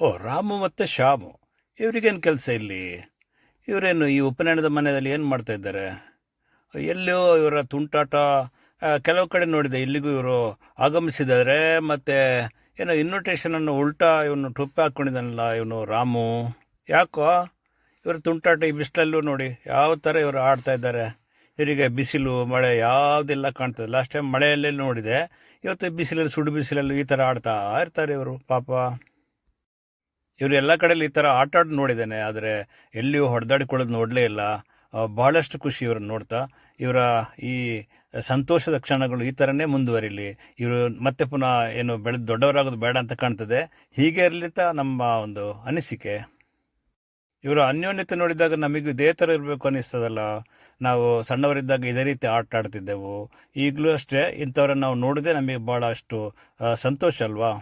ಓ, ರಾಮು ಮತ್ತು ಶ್ಯಾಮು ಇವರಿಗೇನು ಕೆಲಸ ಇಲ್ಲಿ? ಇವರೇನು ಈ ಉಪನಯನದ ಮನೆಯಲ್ಲಿ ಏನು ಮಾಡ್ತಾ ಇದ್ದಾರೆ? ಎಲ್ಲೋ ಇವರ ತುಂಟಾಟ. ಕೆಲವು ಕಡೆ ನೋಡಿದೆ, ಇಲ್ಲಿಗೂ ಇವರು ಆಗಮಿಸಿದ್ದಾರೆ. ಮತ್ತು ಏನೋ ಇನ್ವಿಟೇಷನನ್ನು ಉಲ್ಟಾ ಇವನು ಟೊಪ್ಪೆ ಹಾಕ್ಕೊಂಡಿದ್ದಾನಲ್ಲ ಇವನು ರಾಮು. ಯಾಕೋ? ಇವರ ತುಂಟಾಟ ಈ ಬಿಸಿಲಲ್ಲೂ ನೋಡಿ, ಯಾವ ಥರ ಇವರು ಆಡ್ತಾ ಇದ್ದಾರೆ. ಇವರಿಗೆ ಬಿಸಿಲು, ಮಳೆ ಯಾವುದೆಲ್ಲ ಕಾಣ್ತದೆ. ಲಾಸ್ಟ್ ಟೈಮ್ ಮಳೆಯಲ್ಲೇ ನೋಡಿದೆ, ಇವತ್ತು ಬಿಸಿಲಲ್ಲಿ, ಸುಡು ಬಿಸಿಲಲ್ಲೂ ಈ ಥರ ಆಡ್ತಾ ಇರ್ತಾರೆ ಇವರು, ಪಾಪ. ಇವರು ಎಲ್ಲ ಕಡೆಯಲ್ಲಿ ಈ ಥರ ಆಟ ಆಡಿ ನೋಡಿದ್ದೇನೆ, ಆದರೆ ಎಲ್ಲಿಯೂ ಹೊಡೆದಾಡಿಕೊಳ್ಳೋದು ನೋಡಲೇ ಇಲ್ಲ. ಬಹಳಷ್ಟು ಖುಷಿ ಇವ್ರನ್ನ ನೋಡ್ತಾ. ಇವರ ಈ ಸಂತೋಷದ ಕ್ಷಣಗಳು ಈ ಥರನೇ ಮುಂದುವರಿಲಿ. ಇವರು ಮತ್ತೆ ಪುನಃ ಏನು ಬೆಳೆದು ದೊಡ್ಡವರಾಗೋದು ಬೇಡ ಅಂತ ಕಾಣ್ತದೆ. ಹೀಗೆ ಇರಲಿ ಅಂತ ನಮ್ಮ ಒಂದು ಅನಿಸಿಕೆ. ಇವರ ಅನ್ಯೋನ್ಯತೆ ನೋಡಿದಾಗ ನಮಗೂ ಇದೇ ಥರ ಇರಬೇಕು ಅನ್ನಿಸ್ತದಲ್ಲ. ನಾವು ಸಣ್ಣವರಿದ್ದಾಗ ಇದೇ ರೀತಿ ಆಟ ಆಡ್ತಿದ್ದೆವು. ಈಗಲೂ ಅಷ್ಟೇ ಇಂಥವ್ರನ್ನ ನಾವು ನೋಡಿದೆ ನಮಗೆ ಭಾಳಷ್ಟು ಸಂತೋಷ ಅಲ್ವಾ?